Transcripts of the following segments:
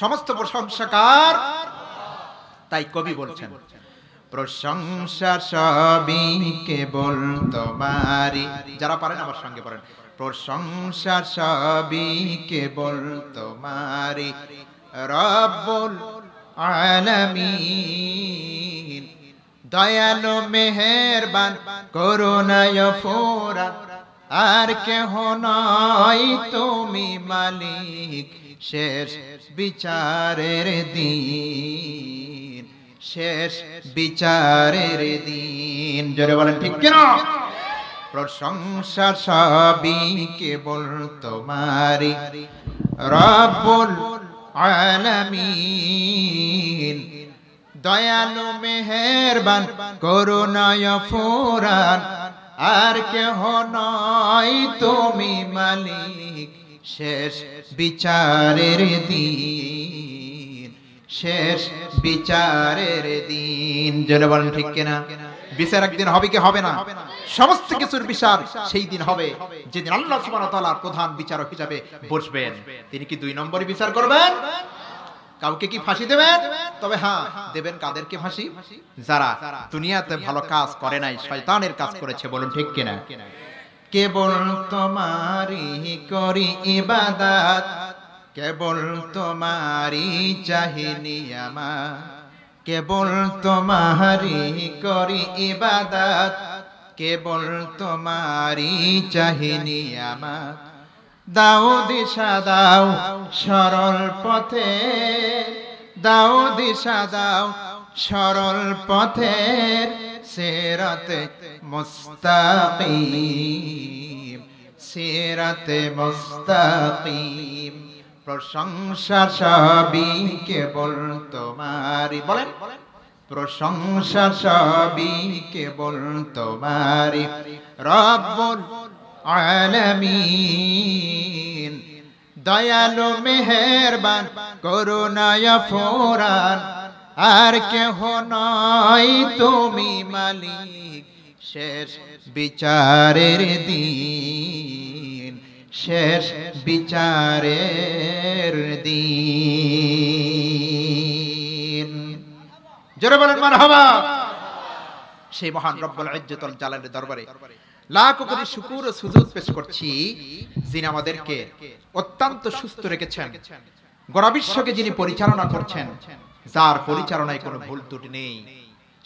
সমস্ত প্রশংসাকার। তাই কবি বলছেন, প্রশংসা সবই কেবল তোমারি যারা পারেন আমার সঙ্গে পড়েন, প্রশংসা সবই কেবল তোমারি রব্বুল আলামিন, দয়ালু মেহেরবান, করুণায় ফোরা আর কেহ নয় তুমি মালিক। শেষ বিচারের দিন, শেষ বিচারের দিন। জোরে বলেন, ঠিক কিনা? প্রশংসা সবই কেবল তোমারি রব্বুল আলামিন, দয়ালু মেহেরবান, করুণায় ফুরান। আর কেহ নয় তুমি মালিক। শেষ বিচারের দিন, শেষ বিচারের দিন। জেনে বলেন ঠিক কিনা? বিচার একদিন হবে কি হবে না? সমস্ত কিছুর বিচার সেই দিন হবে, যেদিন আল্লাহ সুবহানাহু তাআলা প্রধান বিচারক হিসাবে বসবেন। তিনি কি দুই নম্বরে বিচার করবেন? কাউকে কি ফাঁসি দেবেন? তবে হ্যাঁ দেবেন কাদেরকে ফাঁসি? যারা দুনিয়াতে ভালো কাজ করে নাই, শয়তানের কাজ করেছে, বলুন ঠিক কিনা? কেবল তোমারই করি ইবাদাত, কেবল তোমারই চাহিনি আমার, কেবল তোমারই করি ইবাদাত, কেবল তোমারই চাহিনি আমার। দাও দিশা, দাও সরল পথে, দাও দিশা, দাও সরল পথের সেরাতে মুস্তাকিম সেরাতে মুস্তাকিম। প্রশংসা সবই কেবল তোমারি বলেন। প্রশংসা সবই কেবল তোমারি রব্বুল আলামিন, দয়ালু মেহেরবান, করুণায় ফোরান। আর কেহ নয় তুমি মালিক, শেষ বিচারের দিন, শেষ বিচারের দিন। জোরে বলেন, মারহাবা। সেই মহান রব্বুল ইজ্জতুল জালালের দরবারে লাখ কোটি শুকুর ও সুজুদ পেশ করছি, যিনি আমাদেরকে অত্যন্ত সুস্থ রেখেছেন গোটা বিশ্বকে যিনি পরিচালনা করছেন যার পরিচালনায় কোনো ভুল ত্রুটি নেই।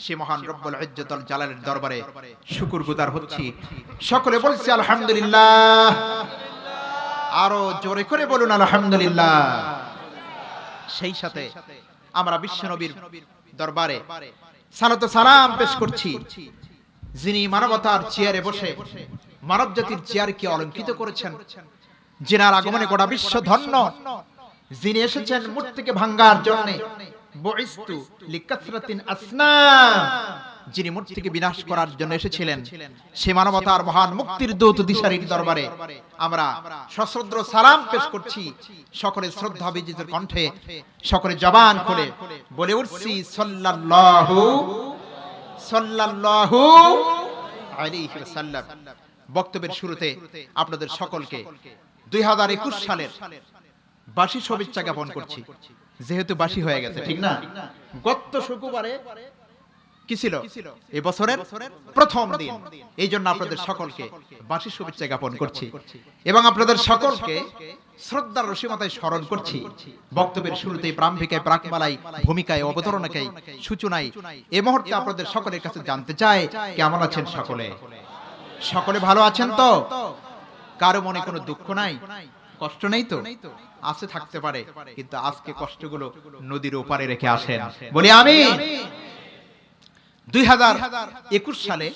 সে মহান রব্বুল ইজ্জতুল জালালের দরবারে শুকুর গুজার হচ্ছি। সকলে বলছি আলহামদুলিল্লাহ। আরও জোরে করে বলুন আলহামদুলিল্লাহ। সেই সাথে আমরা বিশ্ব নবীর দরবারে সালাত সালাম পেশ করছি। যিনি মানবতার চেয়ারে বসে মানব জাতির চেয়ারকে অলঙ্কিত করেছেন। যিনার আগমনে গোটা বিশ্ব ধন্য। যিনি এসেছেন মূর্তিকে ভাঙ্গার জন্য। বইস্তু লিকাসরাতিন আসনাম যিনি মূর্তিকে বিনাশ করার জন্য এসেছিলেন। সে মানবতার মহান মুক্তির দূত দিশারির দরবারে। আমরা সশ্রদ্র সালাম পেশ করছি। সকলে শ্রদ্ধা বিজিতের কণ্ঠে, সকলে জবান খুলে বলে উঠছি, সাল্লাল্লাহু সাল্লাল্লাহু আলাইহি ওয়াসাল্লাম। বক্তব্যের শুরুতে আপনাদের সকলকে 2021 সালের বাসি শুভেচ্ছা জ্ঞাপন করছি। যেহেতু বাসি হয়ে গেছে, ঠিক না? গত শুক্রবারে কি ছিল? এই বছরের প্রথম দিন। এই জন্য আপনাদের সকলকে বাসি শুভেচ্ছা জ্ঞাপন করছি। এবং আপনাদের সকলকে শ্রদ্ধার রসিমতায় স্মরণ করছি। বক্তব্যের শুরুতেই প্রাম্ভিকায় প্রাকমালাই ভূমিকায় অবতরণাকাই সূচনায় এই মুহূর্তে আপনাদের সকলের কাছে জানতে চাই, কেমন আছেন সকলে? সকলে ভালো আছেন তো? কারও মনে কোনো দুঃখ নাই? কষ্ট নেই তো? আছে থাকতে পারে। কিন্তু আজকে কষ্টগুলো নদীর ওপারে রেখে আসেন। বলি আমি। দুই হাজার একুশ সালে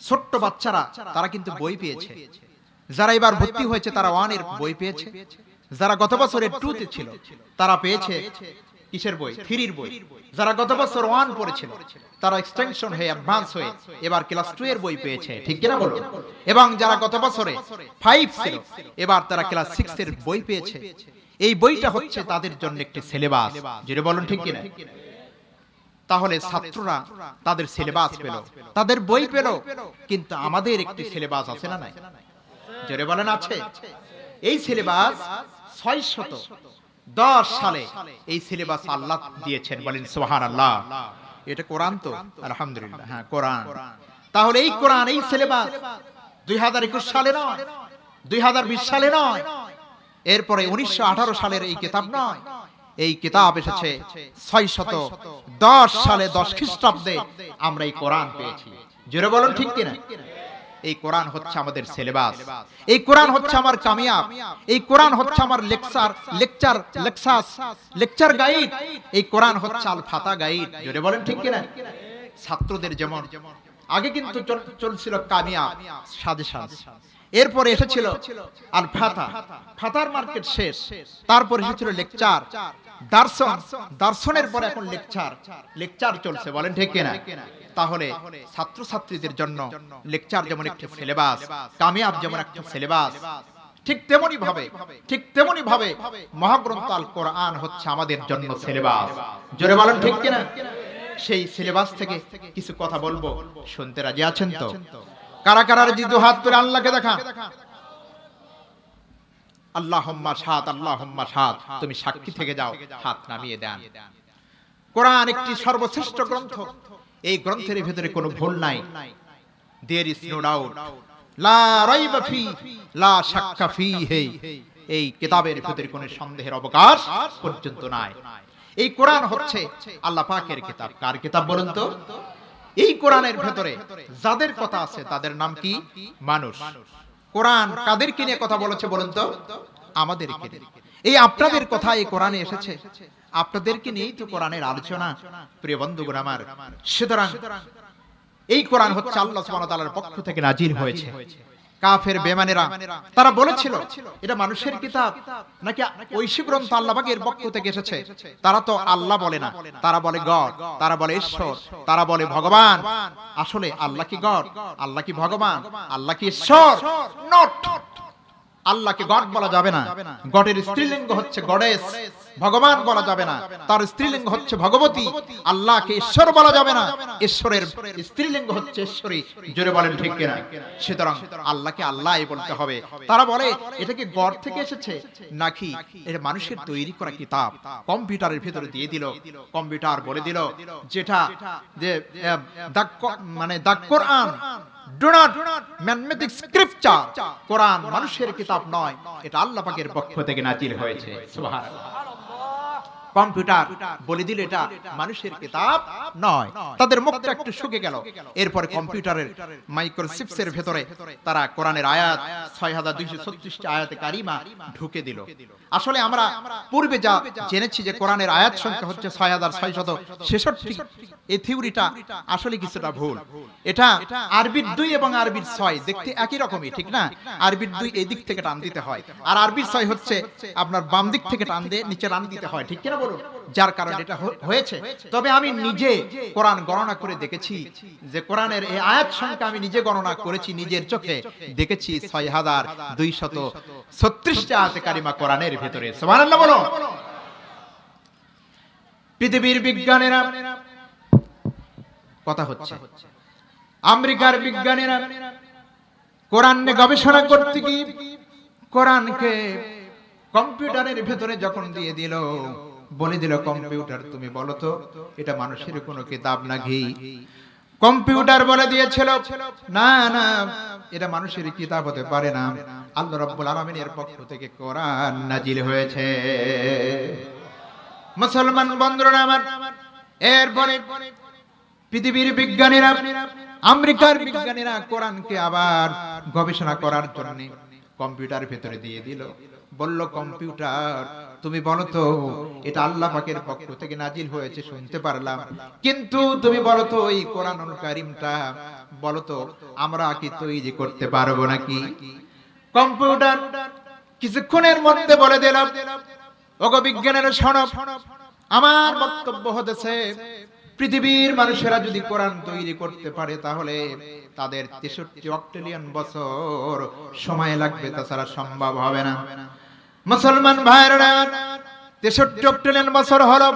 ছোট্ট বাচ্চারা তারা কিন্তু বই পেয়েছে। যারা এবার ভর্তি হয়েছে তারা ওয়ানের বই পেয়েছে। যারা গত বছরের টুতে ছিল তারা পেয়েছে। কিসের বই থ্রির বই। যারা গত বছর ওয়ান পড়েছিল তারা এক্সটেনশন হয়ে অ্যাডভান্স হয়ে এবার ক্লাস টু এর বই পেয়েছে। ঠিক কিনা বলো? এবং যারা গত বছরে ফাইভ ছিল এবার তারা ক্লাস সিক্স এর বই পেয়েছে। এই বইটা হচ্ছে তাদের জন্য একটি সিলেবাস যেটা বলুন ঠিক কিনা? তাহলে ছাত্ররা তাদের সিলেবাস পেল। তাদের বই পেল কিন্তু আমাদের একটি সিলেবাস আছে না নাই? জোরে বলেন আছে। এই সিলেবাস ছয় শত দশ সালে এই সিলেবাস আল্লাহ দিয়েছেন। বলেন সোহান আল্লাহ এটা কোরআন তো? আলহামদুলিল্লাহ। হ্যাঁ কোরআন। তাহলে এই কোরআন, এই সিলেবাস দুই হাজার একুশ সালে নয়, দুই হাজার বিশ সালে নয়, এরপরে উনিশশো আঠারো সালের এই কিতাব নয়, এই কিতাব এসেছে ছয় শত দশ সালে দশ খ্রিস্টাব্দে আমরা এই কোরআন পেয়েছি। জোরে বলুন, ঠিক কিনা? এই কোরআন হচ্ছে আমাদের সিলেবাস এই কোরআন হচ্ছে আমার কামিয়াব। এই কোরআন হচ্ছে আমার lecture lecture lectures lecture guide এই কোরআন হচ্ছে আল ফাতা গাইড জোরে বলেন ঠিক কিনা? ছাত্রদের যেমন। আগে কিন্তু চলছিল কামিয়াব সাজে সাজ। এরপরে এসেছিল আল ফাতা। ফাতার মার্কেট শেষ। তারপর এসেছিল লেকচার দার্শন। দার্শনের পরে এখন লেকচার লেকচার চলছে বলেন ঠিক কিনা? তাহলে ছাত্রছাত্রীদের জন্য লেকচার যেমন একটা সিলেবাস কামিয়াব যেমন একটা সিলেবাস ঠিক তেমনি ভাবে ঠিক তেমনি ভাবে মহাগ্রন্থ আল কোরআন হচ্ছে আমাদের জন্য সিলেবাস। জোরে বলেন ঠিক কিনা? সেই সিলেবাস থেকে কিছু কথা বলব। শুনতে রাজি আছেন তো? কারা কারা রাজি? দু হাত তুলে আল্লাহকে দেখা আল্লাহ সাত আল্লাহ সাত। তুমি সাক্ষী থেকে যাও হাত নামিয়ে দেন। কোরআন একটি সর্বশ্রেষ্ঠ গ্রন্থ। এই গ্রন্থের ভিতরে কোনো ভুল নাই। দেয়ার ইজ নো ডাউট লা রাইবা ফি লা শাক্কা ফিহি এই কিতাবের ভিতরে কোনো সন্দেহের অবকাশ পর্যন্ত নাই। এই কোরআন হচ্ছে আল্লাহ পাকের কিতাব। কার কিতাব বলুন তো? এই কোরআনের ভেতরে যাদের কথা আছে তাদের নাম কি? মানুষ। কোরআন কাদেরকে নিয়ে কথা বলেছে বলুন তো? আমাদেরকে। এই আপনাদের কথা এই কোরআনে এসেছে। আপনাদেরকে নিয়েই তো কোরআনের আলোচনা। প্রিয় বন্ধুগণ আমার, সুতরাং এই কোরআন হচ্ছে আল্লাহ সুবহানাহু তাআলার পক্ষ থেকে নাজিল হয়েছে। কাফের বেমানেরা তারা বলেছিল, এটা মানুষের কিতাব, নাকি ঐশী গ্রন্থ আল্লাহ পাকের পক্ষ থেকে এসেছে? তারা তো আল্লাহ বলে না। তারা বলে গড, তারা বলে ঈশ্বর, তারা বলে ভগবান। আসলে আল্লাহ কি গড? আল্লাহ কি ভগবান? আল্লাহ কি ঈশ্বর? নট। আল্লাহকে গড বলা যাবে না। গডের স্ত্রীলিঙ্গ হচ্ছে গডেস। ভগবান বলা যাবে না। তার স্ত্রীলিঙ্গ হচ্ছে ভগবতী। আল্লাহকে ঈশ্বর বলা যাবে না। ঈশ্বরের স্ত্রীলিঙ্গ হচ্ছে ঈশ্বরী। জোরে বলেন ঠিক কিনা? সুতরাং আল্লাহকে আল্লাহই বলতে হবে। তারা বলে, এটা কি গড থেকে এসেছে? নাকি এটা মানুষের তৈরি করা কিতাব? কম্পিউটারের ভিতরে দিয়ে দিল। কম্পিউটার বলে দিল, যেটা যে মানে দা কোরআন। কোরআন মানুষের কিতাব নয়। এটা আল্লাহ পাকের পক্ষ থেকে নাজিল হয়েছে। সুবহানাল্লাহ। কম্পিউটার বলে দিল এটা মানুষের কিতাব নয়। তাদের মুখটা একটু শুকে গেল। এরপরে কম্পিউটারের মাইক্রোচিপসের ভেতরে তারা কোরআনের আয়াত ছয় হাজার দুইশো ছত্রিশটি আয়াতে কারিমা ঢুকে দিল। আসলে আমরা পূর্বে যা জেনেছি যে কোরআনের আয়াত সংখ্যা হচ্ছে ছয় হাজার ছয়শত ছেষট্টি, এই থিওরিটা আসলে কিছুটা ভুল। এটা আরবির দুই এবং আরবির ছয়, দেখতে একই রকমই, ঠিক না? আরবির দুই এই দিক থেকে টান দিতে হয়। আর আরবির ছয় হচ্ছে আপনার বাম দিক থেকে টান দিয়ে নিচে টান দিতে হয়, ঠিক কিনা যার কারণে এটা হয়েছে। তবে আমি নিজে কোরআন গণনা করে দেখেছি যে কোরআনের এই আয়াত সংখ্যা আমি নিজে গণনা করেছি, নিজের চোখে দেখেছি ছয় হাজার ছত্রিশটা আয়াতে কারিমা কোরআনের ভেতরে। বলো। পৃথিবীর বিজ্ঞানীরা কথা হচ্ছে। আমেরিকার বিজ্ঞানীরা কোরআন গবেষণা করতে কি কোরআনকে কম্পিউটারের ভেতরে যখন দিয়ে দিল বলে দিল কম্পিউটার তুমি বলো তো এটা মানুষের কোনো কিতাব নাকি? কম্পিউটার বলে দিয়েছিল না না এটা মানুষের কিতাব হতে পারে না। আল্লাহ রাব্বুল আলামিনের পক্ষ থেকে কোরআন নাজিল হয়েছে। মুসলমান বন্ধুরা আমার এরপরে পৃথিবীর বিজ্ঞানীরা আমেরিকার বিজ্ঞানীরা কোরআনকে আবার গবেষণা করার জন্য কম্পিউটার ভেতরে দিয়ে দিল। বলল কম্পিউটার তুমি বলো তো, এটা আল্লাহ পাকের পক্ষ থেকে নাজিল হয়েছে, শুনতে পারলাম। কিন্তু তুমি বলো তো, এই কোরআনুল কারিমটা, বলো তো, আমরা কি তৈরি করতে পারব নাকি? কম্পিউটার কিছুক্ষণের মধ্যে বলে দিলাম, ওগো বিজ্ঞানের সনব, আমার বক্তব্য হতেছে, পৃথিবীর মানুষেরা যদি কোরআন তৈরি করতে পারে, তাহলে তাদের তেষট্টি অক্টেলিয়ান বছর সময় লাগবে, তাছাড়া সম্ভব হবে না। মুসলমান ভাইয়েরা, তেষট্টি অক্টেলিয়ান বছর হলো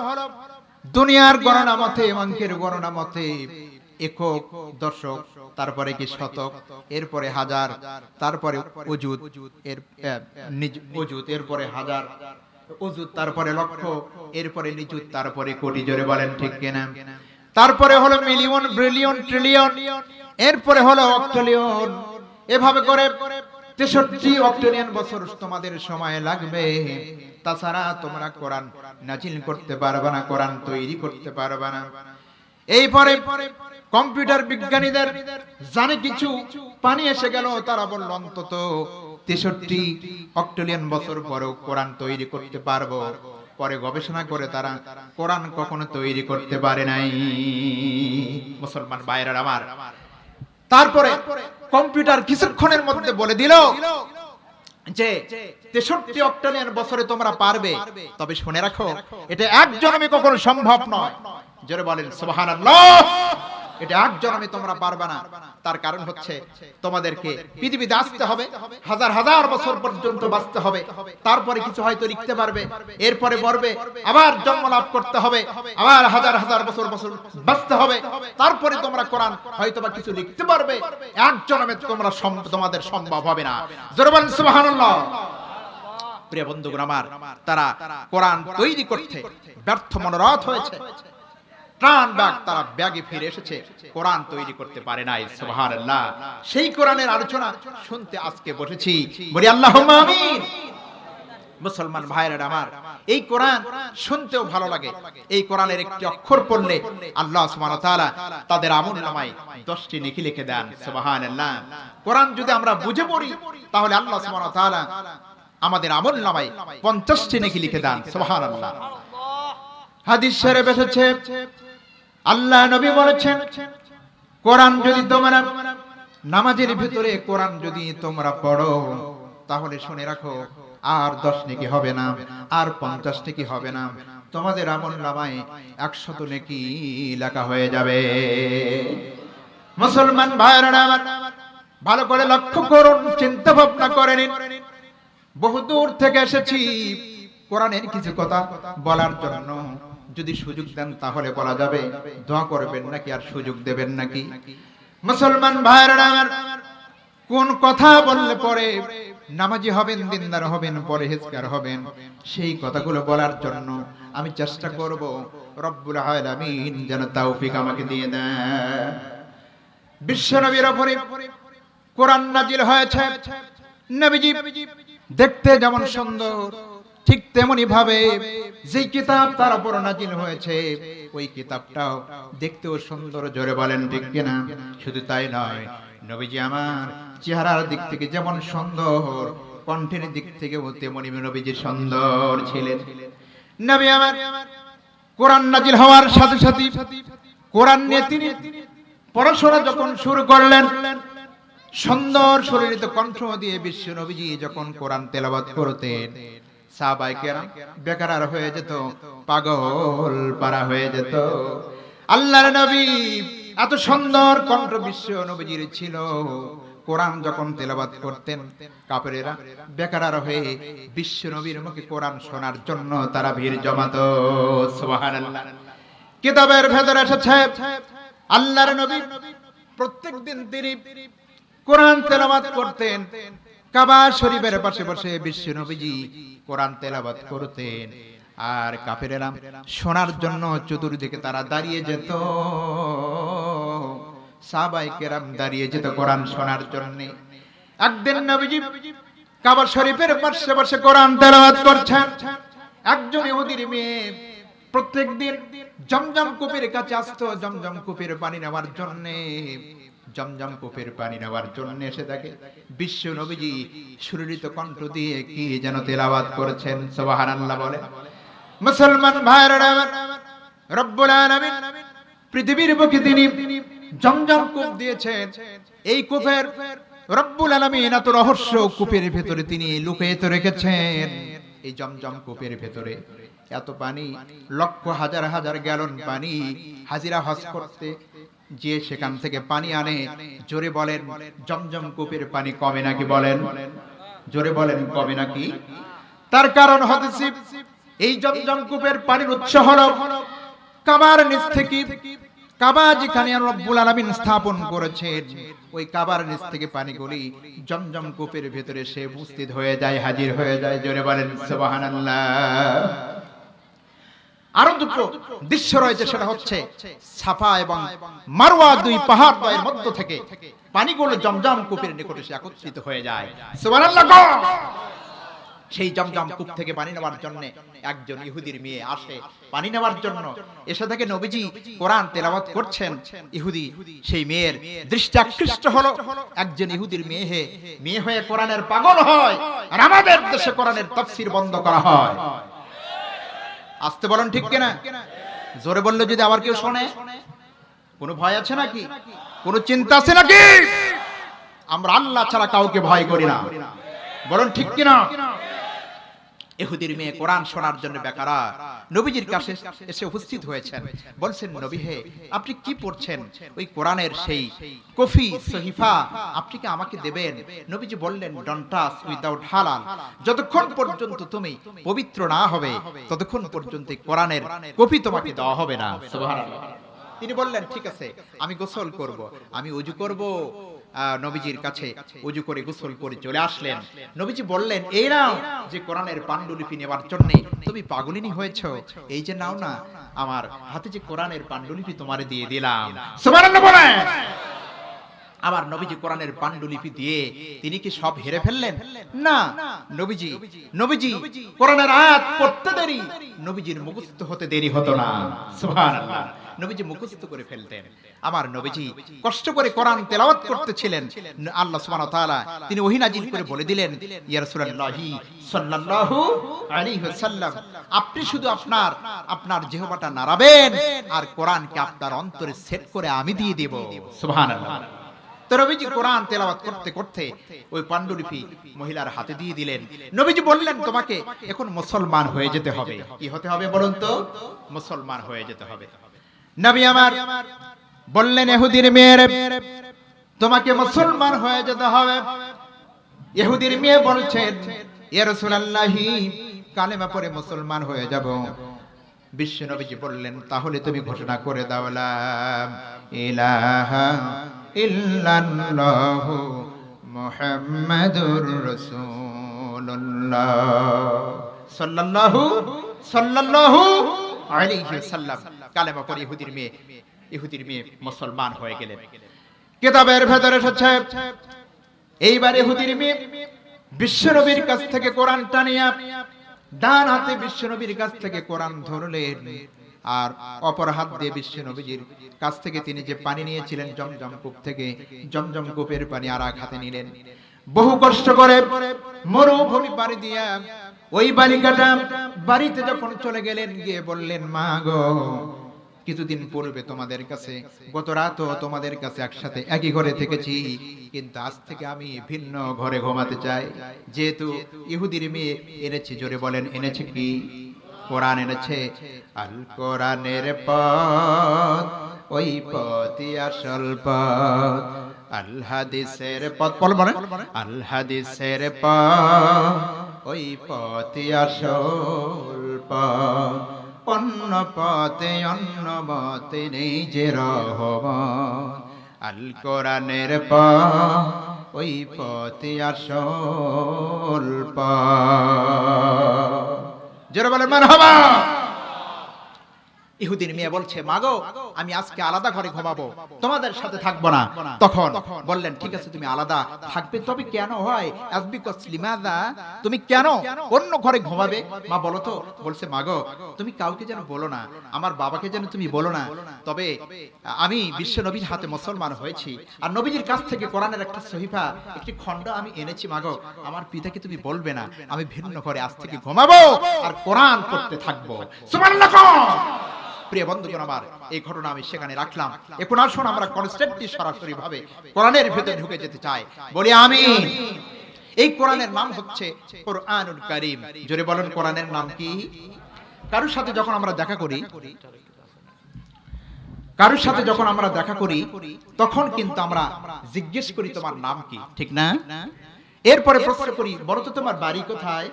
দুনিয়ার গণনা মতে অঙ্কের গণনা মতে একক দশক তারপরে কি শতক, এরপরে হাজার, তারপরে অজুত এর অজুত এরপরে হাজার অজু তারপরে লক্ষ, এরপরে নিচু তারপরে কোটি, জোরে বলেন ঠিক কিনা? তারপরে হলো মিলিয়ন, ব্রিলিয়ন, ট্রিলিয়ন, এরপরে হলো অক্টোলিয়ন। এভাবে করে তেষট্টি অক্টোলিয়ন বছর তোমাদের সময় লাগবে। তাছাড়া তোমরা কোরআন নাজিল করতে পারবে না, কোরআন তৈরি করতে পারবে না। এই পরে কম্পিউটার বিজ্ঞানীদের জানে কিছু পানি এসে গেল, তারা বলল, অন্তত তেষট্টি অক্টোলিয়ন বছর পরেও কোরআন তৈরি করতে পারব। পরে গবেষণা করে তারা কোরআন কখনো তৈরি করতে পারে নাই। মুসলমান বাইরের আমার, তারপরে কম্পিউটার কিছুক্ষণের মধ্যে বলে দিল যে তেষট্টি অক্টোলিয়ান বছরে তোমরা পারবে। তবে শুনে রাখো, এটা একজনমে কখনো সম্ভব নয়। জোরে বলেন, সুবহানাল্লাহ। এটা এক জন্মে তোমরা পারবে না। তার কারণ হচ্ছে তোমাদেরকে পৃথিবীতে আসতে হবে, হাজার হাজার বছর পর্যন্ত বাঁচতে হবে। তারপরে কিছু হয়তো লিখতে পারবে, এরপরে মরবে আবার জন্ম লাভ করতে হবে, আবার হাজার হাজার বছর বছর বাঁচতে হবে। তারপরে তোমরা কোরআন হয়তো বা কিছু লিখতে পারবে, এক জন্মে তোমরা তোমাদের সম্ভব হবে না। জোরে বলেন, সুবহানাল্লাহ। প্রিয় বন্ধুগণ আমার, তারা কোরআন তৈরি করতে ব্যর্থ, মনোরথ হয়েছে। প্রাণ ব্যাগ তারা ব্যাগে ফিরে এসেছে। কোরআন তৈরি করতে পারে নাই, সুবহানাল্লাহ। সেই কোরআনের আলোচনা শুনতে আজকে বসেছি। বলি, আল্লাহুম্মা আমিন। মুসলমান ভাইরা আমার, এই কোরআন শুনতেও ভালো লাগে। এই কোরআনের একটি অক্ষর পড়লে আল্লাহ সুবহানাহু তাআলা তাদের আমল নামায় 10টি নেকি লিখে দেন, সুবহানাল্লাহ। কোরআন যদি আমরা বুঝে পড়ি, তাহলে আল্লাহ সুবহানাহু তাআলা আমাদের আমল নামায় 50টি নেকি লিখে দেন, সুবহানাল্লাহ। হাদিস শরীফে এসেছে আল্লাহ নবী বলেছেন, কোরআন যদি তোমরা নামাজের ভিতরে কোরআন যদি তোমরা পড়ো, তাহলে শুনে রাখো, আর দশ নেকি হবে না, আর পঞ্চাশ নেকি হবে না। তোমাদের আমল নামায় একশত নেকি লেখা হয়ে যাবে। মুসলমান আমার, ভালো করে লক্ষ্য করুন, চিন্তা ভাবনা করে নিন। বহু দূর থেকে এসেছি, কোরআনের কিছু কথা বলার জন্য। যদি সুযোগ দেন তাহলে বলা যাবে, দোয়া করবেন নাকি আর সুযোগ দেবেন নাকি? মুসলমান আমার কোন কথা বললে পরে নামাজি হবেন, দিনদার হবেন, পরহেজগার হবেন, সেই কথাগুলো বলার জন্য আমি চেষ্টা করব। রব্বুল আলামিন যেন তৌফিক আমাকে দিয়ে দেয় বিশ্বনবীর উপরে কোরআন নাজিল হয়েছে। নবীজি দেখতে যেমন সুন্দর ঠিক তেমনি ভাবে যে কিতাব তার উপর নাজিল হয়েছে, ওই কিতাবটাও দেখতেও সুন্দর, জোরে বলেন, ঠিক কিনা? শুধু তাই নয়, নবীজি আমার চেহারার দিক থেকে যেমন সুন্দর, কণ্ঠের দিক থেকেও তেমনি নবীজি সুন্দর ছিলেন। নবী আমার কোরআন নাজিল হওয়ার সাথে সাথে কোরআন নিয়ে তিনি পড়াশোনা যখন শুরু করলেন, সুন্দর শরীরিত কণ্ঠ দিয়ে বিশ্ব নবীজি যখন কোরআন তেলাবাদ করতেন সাহাবাই কেরাম, বেকার হয়ে যেত, পাগল পারা হয়ে যেত। আল্লাহর নবী এত সুন্দর কণ্ঠ বিশ্ব নবীজির ছিল। কোরআন যখন তেলাবাদ করতেন বেকার হয়ে বিশ্ব নবীর মুখে কোরআন শোনার জন্য তারা ভিড় জমাতো কিতাবের ভেতরে এসেছে, আল্লাহর নবী প্রত্যেকদিন তিনি কোরআন তেলাওয়াত করতেন কাবা শরীফের পাশে বসে বিশ্ব নবীজি কোরআন তেলাওয়াত করতেন। আর কাফেরেরা শোনার জন্য চতুর্দিকে তারা দাঁড়িয়ে যেত। কেরাম দাঁড়িয়ে যেত কোরআন শোনার জন্য। একদিন নবীজি শরীফের পাশে বসে কোরআন তেলাওয়াত করছেন। একজন ইহুদির মেয়ে প্রত্যেক দিন জমজম কূপের কাছে আসতো, জমজম কূপের পানি নেওয়ার জন্য। জমজম কূপের পানি নেওয়ার জন্য এসে থাকে। বিশ্ব নবীজি সুরিত কণ্ঠ দিয়ে কি যেন তেলাওয়াত করেছেন, সুবহানাল্লাহ বলে। মুসলমান ভাইরা রব্বুল আলামিন, পৃথিবীর বুকে তিনি জমজম কূপ দিয়েছেন। এই কূপের রব্বুল আলামিন এত রহস্য কূপের ভেতরে তিনি লুকিয়ে তো রেখেছেন। এই জমজম কূপের ভেতরে এত পানি, লক্ষ হাজার হাজার গ্যালন পানি হাজিরা হজ করতে যে সেখান থেকে পানি আনে জোরে বলেন জমজম কূপের পানি কমে নাকি বলেন? জোরে বলেন কমে নাকি? তার কারণ হতেছে এই জমজম কূপের পানির উৎস হলো কামার নিচ থেকে কাবা যেখানে রব্বুল আলামিন স্থাপন করেছেন ওই কাবার নিচ থেকে পানিগুলি জমজম কূপের ভেতরে সে উপস্থিত হয়ে যায় হাজির হয়ে যায় জোরে বলেন সুবহানাল্লাহ। আরও দুটো দৃশ্য রয়েছে সেটা হচ্ছে সাফা এবং মারওয়া দুই পাহাড় দ্বয়ের মধ্য থেকে পানিগুলো জমজম কূপের নিকটে এসে একত্রিত হয়ে যায়। সুবহানাল্লাহ সেই জমজম কূপ থেকে পানি নেওয়ার জন্য একজন ইহুদির মেয়ে আসে পানি নেওয়ার জন্য। এসে থেকে নবীজি কোরআন তেলাওয়াত করছেন ইহুদি। সেই মেয়ের দৃষ্টি আকৃষ্ট হলো একজন ইহুদির মেয়ে হে। মেয়ে হয়ে কোরআনের পাগল হয়। আর আমাদের দেশে কোরআনের তাফসীর বন্ধ করা হয়। আসতে বলেন ঠিক কিনা? জোরে বললে যদি আবার কেউ শোনে। কোনো ভয় আছে নাকি? কোনো চিন্তা আছে নাকি? আমরা আল্লাহ ছাড়া কাউকে ভয় করি না। বলুন ঠিক কিনা? এহুদির মেয়ে কোরআন শোনার জন্য বেকারা। নবীজির কাছে এসে উপস্থিত হয়েছেন। বলছেন, নবী হে, আপনি কি পড়ছেন? ওই কোরআনের সেই কফি সহিফা, আপনি কি আমাকে দেবেন? নবীজি বললেন ডন্টাস উইদাউট হালাল যতক্ষণ পর্যন্ত তুমি পবিত্র না হবে, ততক্ষণ পর্যন্ত কোরআনের কপি তোমাকে দেওয়া হবে না। সুবহানাল্লাহ। তিনি বললেন, ঠিক আছে, আমি গোসল করব, আমি উজু করব নবীজির কাছে উজু করে গোসল করে চলে আসলেন। নবীজি বললেন এই নাও যে কোরআনের পাণ্ডুলিপি নেবার জন্য তুমি পাগলিনী হয়েছো। এই যে নাও না আমার হাতে যে কোরআনের পাণ্ডুলিপি তোমারে দিয়ে দিলাম। আবার নবীজি কোরআনের পাণ্ডুলিপি দিয়ে তিনি কি সব হেরে ফেললেন? না নবীজি নবীজি কোরআনের আয়াত পড়তে দেরি। নবীজির মুখস্থ হতে দেরি হতো না। সুবহানাল্লাহ। নবীজি মুখস্থ করে ফেলতেন। আমার নবীজি কষ্ট করে কোরআন তেলাওয়াত করতেছিলেন। আল্লাহ সুবহানাহু ওয়া তাআলা তিনি ওহী নাজিল করে বলে দিলেন, ইয়া রাসূলুল্লাহি সাল্লাল্লাহু আলাইহি ওয়াসাল্লাম, আপনি শুধু আপনার আপনার জিহ্বাটা নাড়াবেন আর কোরআনকে আপনার অন্তরে সেট করে আমি দিয়ে দেব। সুবহানাল্লাহ। নবীজি কোরআন তেলাওয়াত করতে করতে ওই পাণ্ডুলিপি মহিলার হাতে দিয়ে দিলেন। নবীজি বললেন, তোমাকে এখন মুসলমান হয়ে যেতে হবে। কি হতে হবে বলুন তো? মুসলমান হয়ে যেতে হবে। নবী আমার বললেন ইহুদির মেয়ের, তোমাকে মুসলমান হয়ে যেতে হবে। ইহুদির মেয়ে বলছেন ইয়া রাসূলুল্লাহি, কালেমা পড়ে মুসলমান হয়ে যাব। বিশ্ব নবীজি বললেন, তাহলে তুমি ঘোষণা করে দাও ইলাহা ইল্লাল্লাহু মুহাম্মাদুর রাসূলুল্লাহ। সাল্লাল্লাহু সাল্লাল্লাহু আলাইহি সাল্লাম কালেমা পড়ে ইহুদির মেয়ে ইহুদির মেয়ে মুসলমান হয়ে গেলেন। কিতাবের ভেতরে এসেছে এইবার ইহুদির মেয়ে বিশ্বনবীর কাছ থেকে কোরআন টানিয়া ডান হাতে বিশ্বনবীর কাছ থেকে কোরআন ধরলেন। আর অপর হাত দিয়ে বিশ্বনবীজির কাছ থেকে তিনি যে পানি নিয়েছিলেন জমজম কূপ থেকে, জমজম কূপের পানি আর হাতে নিলেন। বহু কষ্ট করে মরুভূমি পাড়ি দিয়া ওই বালিকাটা বাড়িতে যখন চলে গেলেন, গিয়ে বললেন, মা গো কিছুদিন পূর্বে তোমাদের কাছে, গত রাতও তোমাদের কাছে একসাথে একই ঘরে থেকেছি, কিন্তু আজ থেকে আমি ভিন্ন ঘরে ঘুমাতে চাই। যেহেতু ইহুদির মেয়ে এনেছি, জোরে বলেন, এনেছে কি? কোরআন এনেছে? আল কোরআনের পথ, ওই পথই আসল পথ। আল হাদিসের পথ, বল বলে আল হাদিসের পথ, ওই পথই আসল পথ। অন্য পথে অন্য পথে নেই যে রহব আল কোরআনের পথ, ওই পথে পথ। জোরে মার মারহাবা! ইহুদির মেয়ে বলছে মাগো আমি আজকে আলাদা ঘরে ঘুমাবো তোমাদের সাথে থাকব না। তখন বললেন ঠিক আছে তুমি আলাদা থাকবে তবে কেন হয়? লিমাদা তুমি কেন অন্য ঘরে ঘুমাবে? মা বলো তো বলছে মাগো তুমি কাউকে যেন বলো না আমার বাবাকে যেন তুমি বলো না তবে আমি বিশ্ব নবীর হাতে মুসলমান হয়েছি আর নবীজির কাছ থেকে কোরআনের একটা সহিফা একটি খণ্ড আমি এনেছি মাগো আমার পিতাকে তুমি বলবে না আমি ভিন্ন ঘরে আজ থেকে ঘুমাবো আর কোরআন পড়তে থাকব। সুবহানাল্লাহ! প্রিয় বন্ধুগণ আমার, এই ঘটনা আমি সেখানে রাখলাম। এখন আসুন আমরা কনস্ট্যান্টলি সরাসরি ভাবে কোরআনের ভেতরে ঢুকে যেতে চাই। বলি আমি। এই কোরআনের নাম হচ্ছে কোরআনুল কারীম। জোরে বলেন কোরআনের নাম কি? কারোর সাথে যখন আমরা দেখা করি, কারোর সাথে যখন আমরা দেখা করি, তখন কিন্তু আমরা জিজ্ঞেস করি তোমার নাম কি, ঠিক না? এরপরে প্রশ্ন করি, বলো তো তোমার বাড়ি কোথায়?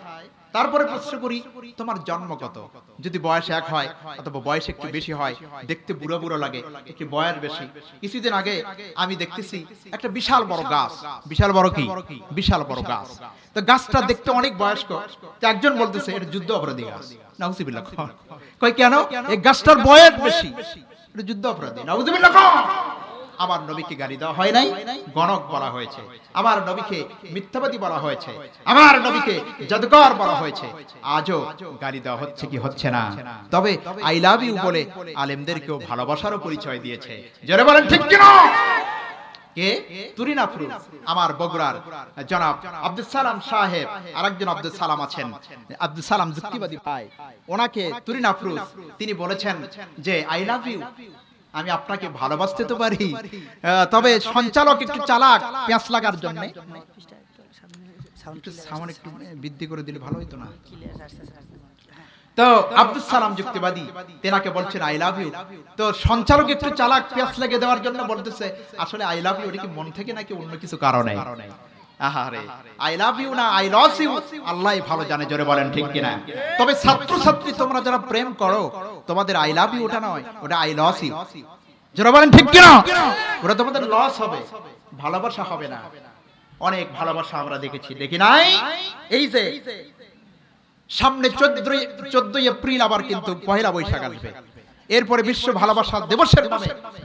তারপরে প্রশ্ন করি, তোমার জন্ম কত? যদি বয়স এক হয়, অথবা বয়স একটু বেশি হয়, দেখতে বুড়ো বুড়ো লাগে, একটু বয়স বেশি। কিছুদিন আগে আমি দেখতেছি একটা বিশাল বড় গাছ। বিশাল বড় কি? বিশাল বড় গাছ। তো গাছটা দেখতে অনেক বয়স্ক। তো একজন বলতেছে, এটা যুদ্ধ অপরাধী গাছ। নাউজুবিল্লাহ কয়, কেন? এই গাছটার বয়স বেশি। এটা যুদ্ধ অপরাধী। নাউজুবিল্লাহ আমার নবীকে গাড়ি দেওয়া হয় নাই, গণক বলা হয়েছে। আমার নবীকে মিথ্যাবাদী বলা হয়েছে। আমার নবীকে জাদুকর বলা হয়েছে। আজও গাড়ি দেওয়া হচ্ছে কি হচ্ছে না? তবে আই লাভ ইউ বলে আলেমদেরকেও ভালোবাসারও পরিচয় দিয়েছে। জোরে বলেন, ঠিক কিনা? কে? তুরিন আফরুজ আমার বগুড়ার জনাব আব্দুল সালাম সাহেব। আরেকজন আব্দুল সালাম আছেন। আব্দুল সালাম যুক্তিবাদী। ভাই ওনাকে তিনি বলেছেন যে, আই লাভ ইউ আমি আপনাকে ভালোবাসতে তো পারি। তবে সঞ্চালক একটু চালাক পেঁয়াজ লাগার জন্য। সাউন্ড একটু বৃদ্ধি করে দিলে ভালো হতো না। তো আব্দুল সালাম যুক্তিবাদী তেনাকে বলছেন আই লাভ ইউ তো সঞ্চালক একটু চালাক পেঁয়াজ লেগে দেওয়ার জন্য বলতেছে আসলে আই লাভ ইউ এটা কি মন থেকে নাকি অন্য কিছু কারণে? অনেক ভালোবাসা আমরা দেখেছি, দেখি নাই? এই যে, সামনে চোদ্দই এপ্রিল আবার কিন্তু পহেলা বৈশাখ আসবে। এরপরে বিশ্ব ভালোবাসা দিবসের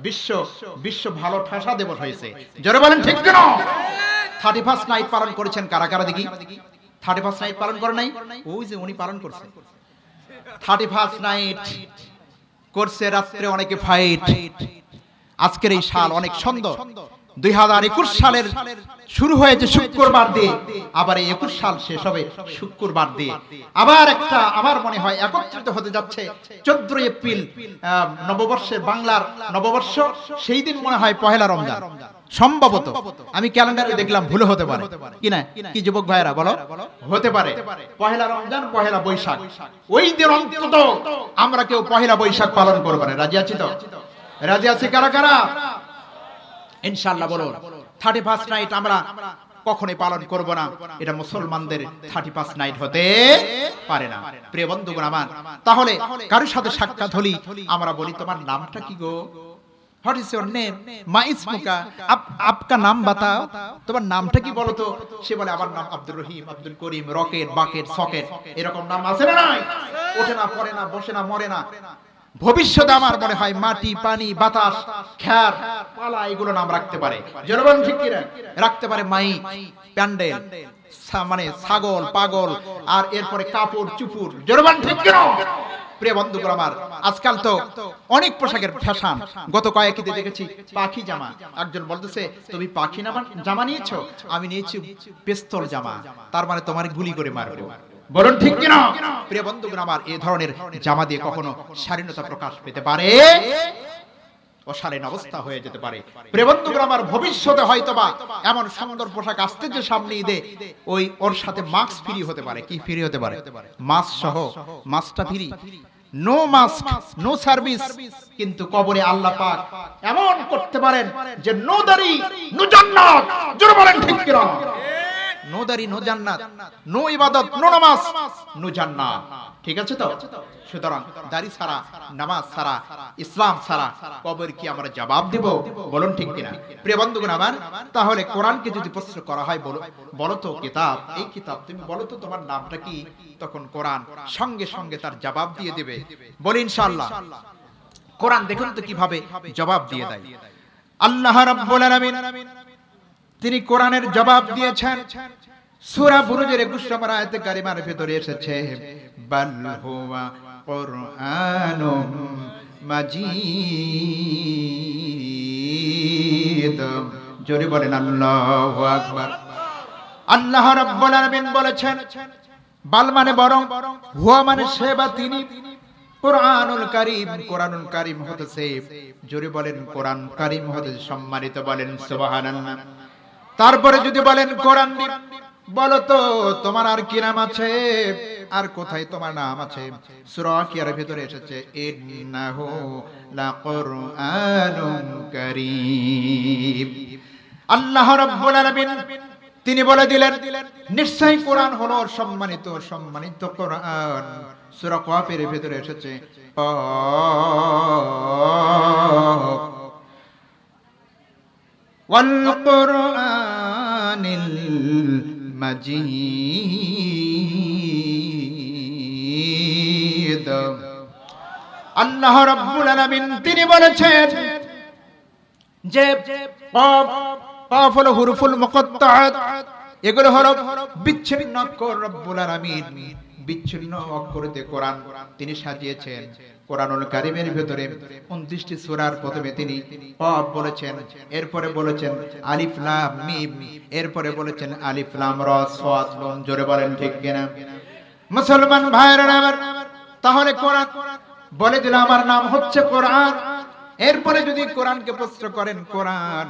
বিশ্ব বিশ্ব ভালো ঠাসা দিবস হয়েছে। জোরে বলেন ঠিক কেন? থার্টি ফার্স্ট নাইট পালন করেছেন কারা কারা দেখি? থার্টি ফার্স্ট নাইট পালন করে নাই? ওই যে উনি পালন করছে। থার্টি ফার্স্ট নাইট করছে রাত্রে অনেকে ফাইট আজকের এই সাল অনেক সুন্দর। দুই হাজার একুশ সালের শুরু হয়েছে শুক্রবার দিয়ে, আবার এই একুশ সাল শেষ হবে শুক্রবার দিয়ে। আবার একটা আমার মনে হয় একত্রিত হতে যাচ্ছে। চোদ্দ এপ্রিল নববর্ষের বাংলার নববর্ষ, সেই দিন মনে হয় পহেলা রমজান। সম্ভবত। আমি ক্যালেন্ডারে দেখলাম ভুল হতে পারে। কি না? কি যুবক ভাইয়েরা বলো? হতে পারে পহেলা রমজান পহেলা বৈশাখ। ওই দিন অন্তত আমরা কেউ পহেলা বৈশাখ পালন করব না। রাজি আছি তো? রাজি আছে কারা কারা? ইনশাল্লাহ বলুন। থার্টি ফার্স্ট নাইট আমরা কখনোই পালন করব না। এটা মুসলমানদের থার্টি ফার্স্ট নাইট হতে পারে না। প্রিয় বন্ধুগণ আমার তাহলে কারোর সাথে সাক্ষাৎ হলি আমরা বলি তোমার নামটা কি গো? হোয়াট ইজ ইওর নেম মা ইসমুকা আপ আপকা নাম বাতাও তোমার নামটা কি বলো তো? সে বলে আমার নাম Abdur Rahim Abdul Karim rocket bucket socket. এরকম নাম আছে না নাই? ওঠে না পড়ে না বসে না মরে না। ভবিষ্যতে আমার মনে হয় মাটি পানি বাতাস খ্যার পালা এগুলো নাম রাখতে পারে। জনগণ ঠিক কিনা? রাখতে পারে মাই প্যান্ডেল মানে ছাগল পাগল আর এরপরে কাপড় চুপুর। জনগণ ঠিক কিনা? প্রিয় বন্ধুগুলো আমার, আজকাল তো অনেক পোশাকের ফ্যাশন। গত কয়েকদিন দেখেছি পাখি জামা। একজন বলতেছে, তুমি পাখি জামা নিয়েছো? আমি নিয়েছি পিস্তল জামা। তার মানে তোমার গুলি করে মারবো। বলুন ঠিক কিনা? প্রিয় বন্ধুগণ আমার এই ধরনের জামা দিয়ে কখনো স্বাধীনতা প্রকাশ পেতে পারে? অশালীন অবস্থা হয়ে যেতে পারে। প্রিয় বন্ধুগণ আমার ভবিষ্যতে হয়তোবা এমন সুন্দর পোশাক আসতে যে সামনে ঈদে ওই ওর সাথে মাস্ক ফ্রি হতে পারে। কি ফ্রি হতে পারে? মাস্ক সহ মাস্কটা free. No mask no service কিন্তু কবরে আল্লাহ পাক এমন করতে পারেন যে নো দাড়ি নো জান্নাত। জোরে বলেন ঠিক কিনা? নো দাড়ি, নো জান্নাত, নো ইবাদত, নো নামাজ, নো জান্নাত। ঠিক আছে তো? সুতরাং দাড়ি ছাড়া, নামাজ ছাড়া, ইসলাম ছাড়া কবর কি আমরা জবাব দেব? বলুন ঠিক কিনা? প্রিয় বন্ধুগণ আমার, তাহলে কোরআনকে যদি প্রশ্ন করা হয়, বলো বলো তো কিতাব, এই কিতাব তুমি বলো তো তোমার নামটা কি? তখন কোরআন সঙ্গে সঙ্গে তার জবাব দিয়ে দেবে। বলি ইনশাআল্লাহ। কোরআন দেখুন তো কীভাবে জবাব দিয়ে দেয়। আল্লাহ রাব্বুল আলামিন তিনি কোরআনের জবাব দিয়েছেন। সূরা বুরুজের 21 নম্বর আয়াতে কারিমার ভিতরে এসেছে, বাল হুয়া কুরআনুম মাজিদ। জোরে বলেন, আল্লাহু আকবার। আল্লাহ রাব্বুল আলামিন বলেছেন, বাল মানে বরং, হুয়া মানে সে বা তিনি। কোরআনুল কারীম কোরআনুল কারীম হতেছে, জোরে বলেন, কোরআন কারীম হতেছে সম্মানিত বলেন, সুবহানাল্লাহ। তারপরে যদি বলেন কোরআন দি- বলো তো তোমার আর কি নাম আছে আর কোথায় তোমার নাম আছে সূরা কিয়ার ভিতরে এসেছে ইন্নাহু লাকুরআনুন কারীম আল্লাহ রাব্বুল আলামিন তিনি বলে দিলেন নিশ্চয়ই কোরআন হলো সম্মানিত সম্মানিত কোরআন সূরা কফের ভেতরে এসেছে কফ والقرآن المجيد আল্লাহ রাব্বুল আলামিন তিনি বলেছেন যে কফ কফ হলো হুরুফুল মুকাত্তাআত এগুলো হলো বিচ্ছিন্ন অক্ষর রব্বুল আলামিন বিচ্ছিন্ন অক্ষরতে কোরআন তিনি সাজিয়েছেন কোরআনুল কারিমের ভেতরে 29টি সূরার প্রথমে তিনি কফ বলেছেন, এরপরে বলেছেন আলিফ মিম, এরপরে বলেছেন আলিফ লাম র জোরে বলেন ঠিক কিনা? মুসলমান ভাইরা আমার তাহলে কোরআন বলে দিল আমার নাম হচ্ছে কোরআন। এরপরে যদি কোরআনকে প্রশ্ন করেন, কোরআন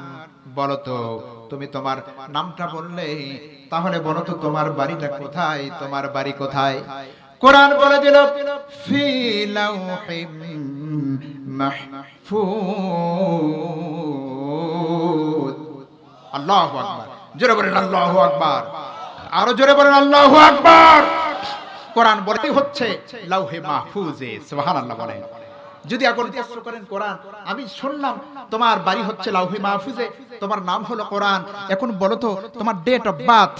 বলতো তুমি তোমার নামটা বললে, তাহলে বলো তো তোমার বাড়িটা কোথায়, তোমার বাড়ি কোথায়? কোরআন বলে দিল, ফি লাউহিম মাহফুজ। আল্লাহু আকবার। জোরে বলেন আল্লাহু আকবার। আরও জোরে বলেন আল্লাহু আকবার। কোরআন বলতে হচ্ছে লাউহে মাহফুজে, সুবহানাল্লাহ বলেন। যদি এখন প্রশ্ন করেন কোরআন, আমি শুনলাম তোমার বাড়ি হচ্ছে লাউহে মাহফুজে, তোমার নাম হলো কোরআন। এখন বলো তো, তোমার ডেট অফ বার্থ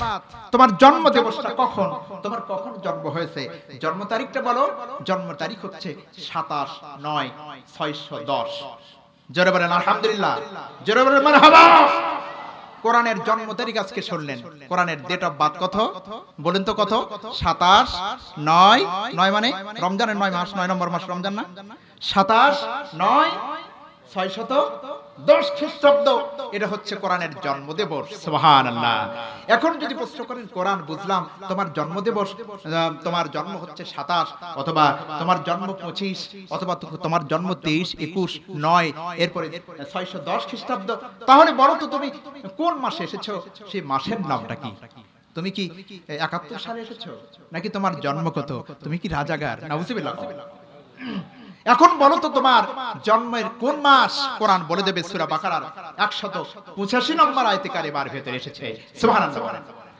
তোমার জন্ম দিবসটা কখন? তোমার কখন জন্ম হয়েছে? জন্ম তারিখটা বলো। জন্ম তারিখ হচ্ছে সাতাশ নয় ছয়শো দশ। জোরে বলেন, আলহামদুলিল্লাহ। জোরে বলেন, মারহাবা! কোরআনের জন্ম তারিখ আজকে শুনলেন। কোরআনের ডেট অফ বার্থ কত? বলেন তো কত? সাতাশ নয় নয় মানে রমজানের নয় মাস, নয় নম্বর মাস রমজান না? সাতাশ নয় ছয় শত দশ খ্রিস্টাব্দ। এটা হচ্ছে কোরআনের জন্মদিবস। এখন যদি প্রশ্ন করেন কোরআন বুঝলাম তোমার জন্ম দিবস আহ, তোমার জন্ম হচ্ছে সাতাশ অথবা তোমার জন্ম পঁচিশ অথবা তোমার জন্ম তেইশ একুশ নয় এরপরে ছয়শো দশ খ্রিস্টাব্দ তাহলে বলো তো তুমি কোন মাসে এসেছ? সেই মাসের নামটা কি? তুমি কি একাত্তর সালে এসেছ? নাকি তোমার জন্ম কত তুমি কি রাজাগার? না নাউজুবিল্লাহ। এখন বলো তো তোমার, জন্মের কোন মাস? কোরআন বলে দেবে সুরা বাকারার 185 নম্বর আয়তিকার এবার ভেতরে এসেছে। সুবহানাল্লাহ।